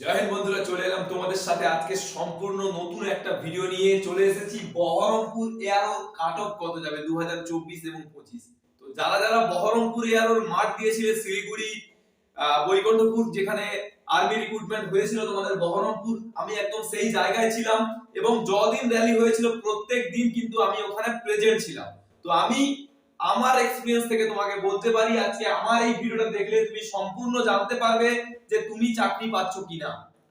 জয় হিন্দ বন্ধুরা, চলে এলাম তোমাদের সাথে আজকে সম্পূর্ণ নতুন একটা ভিডিও নিয়ে চলে এসেছি। বহরমপুর এয়ারোর কাট অফ কত যাবে? দু হাজার চব্বিশ এবং পঁচিশ। তো যারা যারা বহরমপুর এয়ারোর মাঠ দিয়েছিলে, শিলিগুড়ি বৈকুণ্ঠপুর, যেখানে আর্মি রিক্রুটমেন্ট হয়েছিল তোমাদের বহরমপুর, আমি একদম সেই জায়গায় ছিলাম এবং যদিন র্যালি হয়েছিল, প্রত্যেক দিন কিন্তু আমি ওখানে প্রেজেন্ট ছিলাম। তো আমি আমার এক্সপিরিয়েন্স থেকে তোমাকে বলতে পারি, আজকে আমার এই ভিডিওটা দেখলে তুমি সম্পূর্ণ জানতে পারবে যে তুমি চাকরি পাচ্ছ কিনা।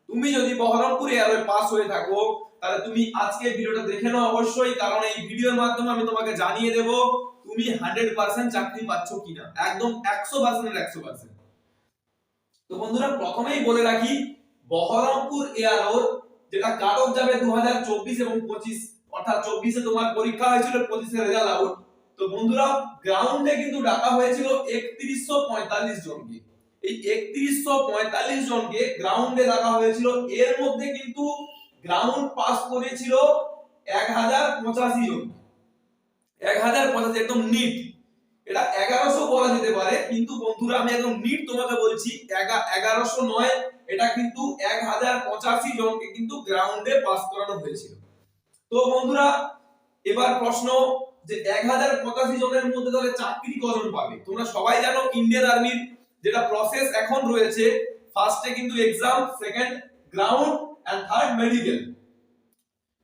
তুমি যদি বহরমপুর এয়ারে পাস হয়ে থাকো, তাহলে তুমি আজকে ভিডিওটা দেখে নাও অবশ্যই, কারণ এই ভিডিওর মাধ্যমে আমি তোমাকে জানিয়ে দেব তুমি হান্ড্রেড পার্সেন্ট চাকরি পাচ্ছ কিনা। একদম একশো পার্সেন্ট একশো পার্সেন্ট তো বন্ধুরা, প্রথমেই বলে রাখি, বহরমপুর এয়ারোর যেটা কাট অফ যাবে দু হাজার চব্বিশ এবং পঁচিশ, অর্থাৎ চব্বিশে তোমার পরীক্ষা হয়েছিল, পঁচিশে রেজাল্ট আউট তো বন্ধুরা গ্রাউন্ডে কিন্তু ডাকা হয়েছিল একত্রিশশো পঁয়তাল্লিশ জনকে। এই একত্রিশশো পঁয়তাল্লিশ জনকে গ্রাউন্ডে ডাকা হয়েছিল। এর মধ্যে কিন্তু গ্রাউন্ড পাস করেছিল এক হাজার পঁচাশি জন এক হাজার পঁচাশি, একদম নিট এটা এগারোশো বলা যেতে পারে, কিন্তু বন্ধুরা, আমি একদম নিট তোমাকে বলছি এগারোশো নয়, এটা কিন্তু এক হাজার পঁচাশি জনকে কিন্তু গ্রাউন্ডে পাস করানো হয়েছিল। তো বন্ধুরা, এবার প্রশ্ন যে এক হাজার পঁচাশি জনের মধ্যে তাহলে চাকরি কজন পাবে? তোমরা সবাই জানো ইন্ডিয়ান আর্মির যেটা প্রসেস এখন রয়েছে ফার্স্টে কিন্তু exam second ground and third medical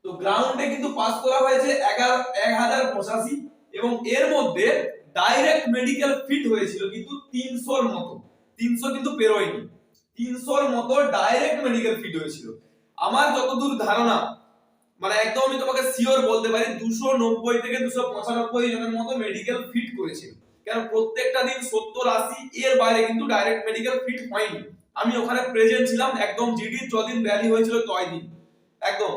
তো গ্রাউন্ডে কিন্তু পাস করা হয়েছে এগারো, এক হাজার পঁচাশি এবং এর মধ্যে ডাইরেক্ট মেডিকেল ফিট হয়েছিল কিন্তু তিনশোর মতো। তিনশো কিন্তু পেরোয়নি। তিনশোর মতো ডাইরেক্ট মেডিকেল ফিট হয়েছিল। আমার যতদূর ধারণা মানে একদম আমি তোমাকে সিওর বলতে পারি, দুশো নব্বই থেকে দুশো পঁচানব্বই জনের মতো মেডিকেল ফিট করেছিল কেন? প্রত্যেকটা দিন সত্তর, আশি, এর বাইরে কিন্তু ডাইরেক্ট মেডিকেল ফিট হয়নি। আমি ওখানে প্রেজেন্ট ছিলাম, একদম জিডি যদিন র্যালি হয়েছিল তয় দিন একদম।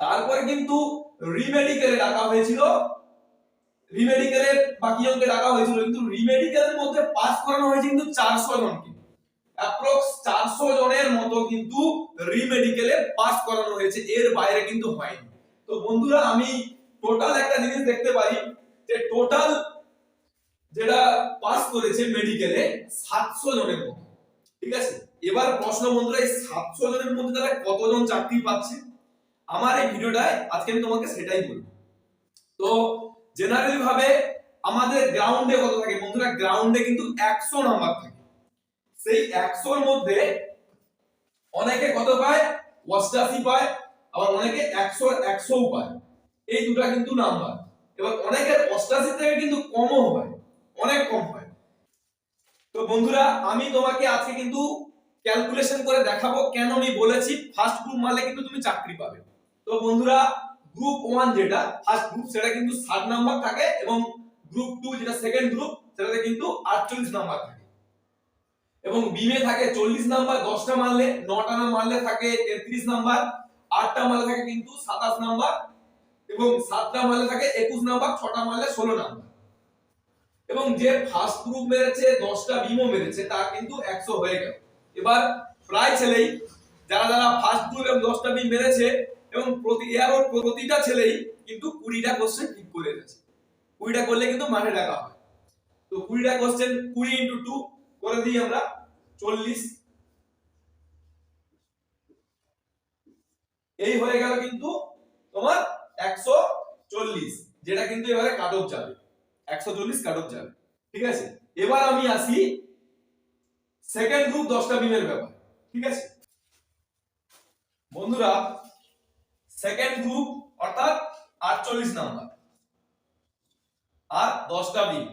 তারপরে কিন্তু রিমেডিকেলে ডাকা হয়েছিল। রিমেডিকেলে বাকি জনকে ডাকা হয়েছিল, কিন্তু রিমেডিকেলের মধ্যে পাস করানো হয়েছে কিন্তু চারশো জনকে। অ্যাপ্রক্স চারশো জনের মতো কিন্তু রিমেডিকেলে পাস করানো হয়েছে। এর বাইরে কিন্তু হয়নি। তো বন্ধুরা, আমি টোটাল একটা জিনিস দেখতে পারি যে টোটাল যেটা পাস করেছে মেডিকেলে সাতশো জনের মতো। ঠিক আছে? এবার প্রশ্ন বন্ধুরা, এই সাতশো জনের মধ্যে তারা কতজন চাকরি পাচ্ছে? আমার এই ভিডিওটায় আজকে আমি তোমাকে সেটাই বলব। তো জেনারেলি ভাবে আমাদের গ্রাউন্ডে কত থাকে? বন্ধুরা গ্রাউন্ডে কিন্তু একশো নাম্বার থাকে। সেই একশোর মধ্যে অনেকে কত পায়? অষ্টাশি পায়, আবার অনেকে একশো একশো পায়। এই দুটা কিন্তু নাম্বার এবার অনেকের অষ্টাশি থেকে কিন্তু কমও হয়, অনেক কম হয়। তো বন্ধুরা, আমি তোমাকে আজকে কিন্তু ক্যালকুলেশন করে দেখাবো কেন আমি বলেছি ফার্স্ট গ্রুপ মারলে কিন্তু তুমি চাকরি পাবে। তো বন্ধুরা গ্রুপ ওয়ান যেটা ফার্স্ট গ্রুপ সেটা কিন্তু ষাট নাম্বার থাকে এবং গ্রুপ টু যেটা সেকেন্ড গ্রুপ সেটাতে কিন্তু আটচল্লিশ নাম্বার থাকে। এবং বিমে থাকে চল্লিশ নাম্বার, দশটা মারলে, নটা না মারলে থাকে তেত্রিশ নাম্বার, আটটা মারলে থাকে কিন্তু সাতাশ নাম্বার, এবং সাতটা মারলে থাকে একুশ নাম্বার, ছটা মারলে ষোলো নাম্বার। এবং যে ফার্স্ট গ্রুপ মেরেছে, দশটা বিমও মেরেছে, তার কিন্তু একশো হয়ে গেল। এবার প্রায় ছেলেই, যারা যারা ফার্স্ট গ্রুপ এবং দশটা বিম মেরেছে, এবং প্রতি এয়ারও প্রতিটা ছেলেই কিন্তু কুড়িটা কোশ্চেন ঠিক করে এনেছে। কুড়িটা করলে কিন্তু মাঠে ডাকা হয়। তো কুড়িটা কোশ্চেন কুড়ি ইন্টু টু করে দিই আমরা চল্লিশ। এই হয়ে গেল কিন্তু তোমার একশো চল্লিশ, যেটা কিন্তু এবারে কাট অফ যাবে। একশো চল্লিশ কাট অফ যাবে। ঠিক আছে? এবার আমি আসি সেকেন্ড গ্রুপ দশটা বিমের ব্যাপার। ঠিক আছে? বন্ধুরা সেকেন্ড গ্রুপ অর্থাৎ আটচল্লিশ নাম্বার। আর দশটা বিম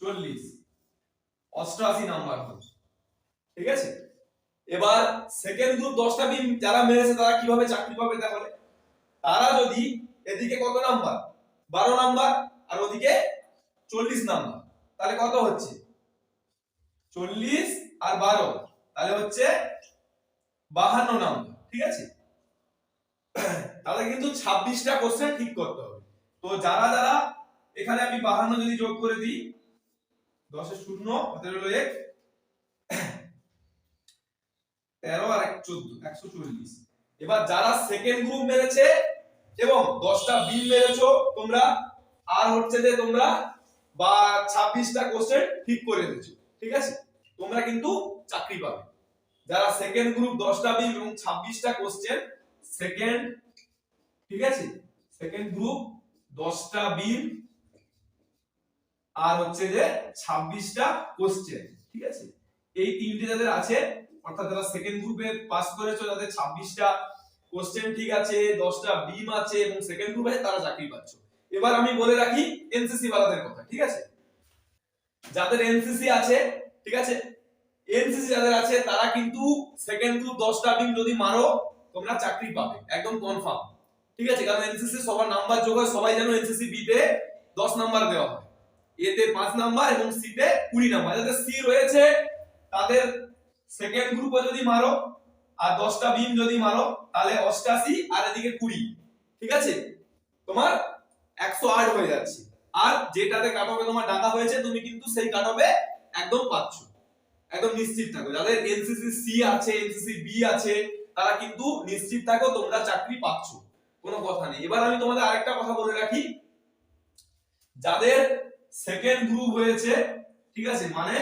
চল্লিশ। অষ্টআশি নাম্বার ঠিক আছে? এবার সেকেন্ড গ্রুপ দশটা বিম যারা মেরেছে, তারা কীভাবে চাকরি পাবে তাহলে? তারা যদি এদিকে কত নাম্বার? বারো নাম্বার, আর ওদিকে চল্লিশ নাম্বার। তাহলে কত হচ্ছে? চল্লিশ আর বারো, তাহলে হচ্ছে বাহান্ন নাম্বার। ঠিক আছে? তাহলে কিন্তু ছাব্বিশটা কোশ্চেন ঠিক করতে হবে। তো যারা যারা, এখানে আমি বাহান্ন যদি যোগ করে দিই দশের শূন্য হাতের হলো এক। তেরো আর এক চোদ্দ, একশো চল্লিশ। এবার যারা সেকেন্ড গ্রুপ মেরেছে এবং দশটা বিল মেরেছো, তোমরা আর হচ্ছে যে তোমরা বা ছাব্বিশটা কোশ্চেন ঠিক করে দিয়েছ, ঠিক আছে? তোমরা কিন্তু চাকরি পাবে। যারা সেকেন্ড গ্রুপ দশটা বিল এবং ছাব্বিশটা কোশ্চেন সেকেন্ড ঠিক আছে? সেকেন্ড গ্রুপ দশটা বিম আর হচ্ছে যে ছাব্বিশটা কোশ্চেন ঠিক আছে? এই তিনটে যাদের আছে, অর্থাৎ যারা সেকেন্ড গ্রুপে পাস করেছ যাদের ছাব্বিশটা কোশ্চেন ঠিক আছে, দশটা বিম আছে এবং সেকেন্ড গ্রুপে তারা চাকরি পাচ্ছ। এবার আমি বলে রাখি এনসিসি বালাদের কথা, ঠিক আছে? যাদের এনসিসি আছে, ঠিক আছে? এনসিসি যাদের আছে, তারা কিন্তু সেকেন্ড গ্রুপ দশটা বিম যদি মারো, তোমরা চাকরি পাবে, একদম কনফার্ম ঠিক আছে? কারণ এনসিসি সবার নাম্বার যোগ হয়, সবাই যেন এনসিসি বি তে দশ নাম্বার দেওয়া হয়। এতে পাঁচ নাম্বার এবং সি তে কুড়ি নাম্বার। যাদের সি রয়েছে, তাদের সেকেন্ড গ্রুপে যদি মারো, আর দশটা বিম যদি মারো, তাহলে অষ্টাশি আর এদিকে কুড়ি। ঠিক আছে? তোমার একশো আট হয়ে যাচ্ছে। আর যেটাতে কাট অফে তোমার ডাকা হয়েছে, তুমি কিন্তু সেই কাট অফে একদম পাচ্ছ। একদম নিশ্চিত থাকো। যাদের এনসিসি সি আছে এনসিসি বি আছে, তারা কিন্তু নিশ্চিত থাকো তোমরা চাকরি পাচ্ছ। কোনো কথা নেই। এবার আমি তোমাদের আরেকটা কথা বলে রাখি। যাদের সেকেন্ড গ্রুপ হয়েছে, ঠিক আছে? মানে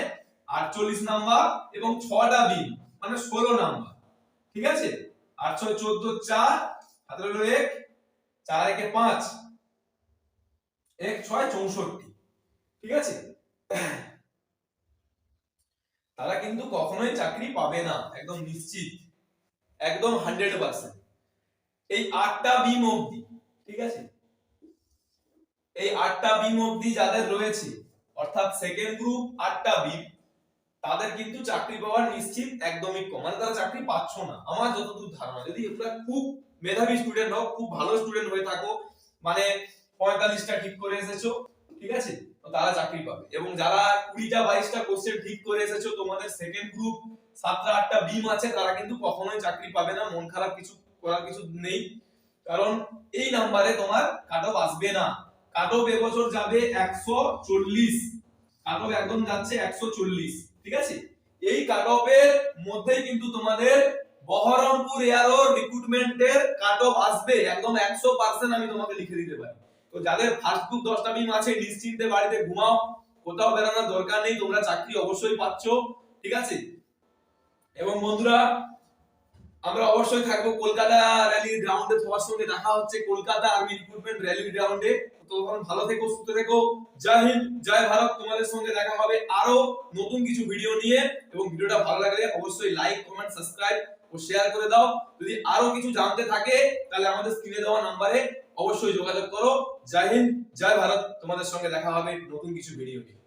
আটচল্লিশ নাম্বার এবং ছটা বিম মানে ষোলো নাম্বার, ঠিক আছে? আট ছয় চোদ্দ চার হাতে রইল এক, চার একে পাঁচ, এক ছয় চৌষট্টি, ঠিক আছে? তারা কিন্তু কখনোই চাকরি পাবে না, একদম নিশ্চিত, একদম হান্ড্রেড পার্সেন্ট এই আটটা বিম অবধি, ঠিক আছে? এই আটটা বিম অবধি যাদের রয়েছে, অর্থাৎ সেকেন্ড গ্রুপ আটটা বিম, তাদের কিন্তু চাকরি পাওয়ার নিশ্চিত একদমই কম। মানে তারা চাকরি পাচ্ছ না। আমার যতদূর ধারণা, যদি তোমরা খুব মেধাবী স্টুডেন্ট হও, খুব ভালো স্টুডেন্ট হয়ে থাকো মানে পঁয়তাল্লিশটা ঠিক করে এসেছ, ঠিক আছে? তারা চাকরি পাবে। এবং যারা কুড়িটা, বাইশটা কোশ্চেন ঠিক করে এসেছ, তোমাদের সেকেন্ড গ্রুপ সাতটা, আটটা বিম আছে, তারা কিন্তু কখনোই চাকরি পাবে না। মন খারাপ কিছু করার কিছু নেই। কারণ এই নাম্বারে তোমার কাট অফ আসবে না। কাট অফ এবছর যাবে একশো চল্লিশ। কাট অফ একদম যাচ্ছে একশো চল্লিশ, ঠিক আছে? এই কাট মধ্যেই কিন্তু তোমাদের বহরমপুর এয়ারো রিক্রুটমেন্টের কাট আসবে, একদম একশো পার্সেন্ট আমি তোমাকে লিখে দিতে পারি। তো যাদের ফার্স্ট গ্রুপ দশটা বিম আছে, নিশ্চিন্তে বাড়িতে ঘুমাও, কোথাও বেরোনোর দরকার নেই, তোমরা চাকরি অবশ্যই পাচ্ছ, ঠিক আছে? এবং বন্ধুরা, আমরা অবশ্যই থাকব কলকাতা র্যালির গ্রাউন্ডে তোমার সঙ্গে দেখা হচ্ছে কলকাতা আর্মি রিক্রুটমেন্ট র্যালির গ্রাউন্ডে তখন ভালো থেকো, সুস্থ থেকো। জয় হিন্দ, জয় ভারত। তোমাদের সঙ্গে দেখা হবে আরও নতুন কিছু ভিডিও নিয়ে। এবং ভিডিওটা ভালো লাগলে অবশ্যই লাইক কমেন্ট সাবস্ক্রাইব ও শেয়ার করে দাও। যদি আরও কিছু জানতে থাকে, তাহলে আমাদের স্ক্রিনে দেওয়া নাম্বারে অবশ্যই যোগাযোগ করো। জয় হিন্দ, জয় ভারত। তোমাদের সঙ্গে দেখা হবে নতুন কিছু ভিডিও নিয়ে।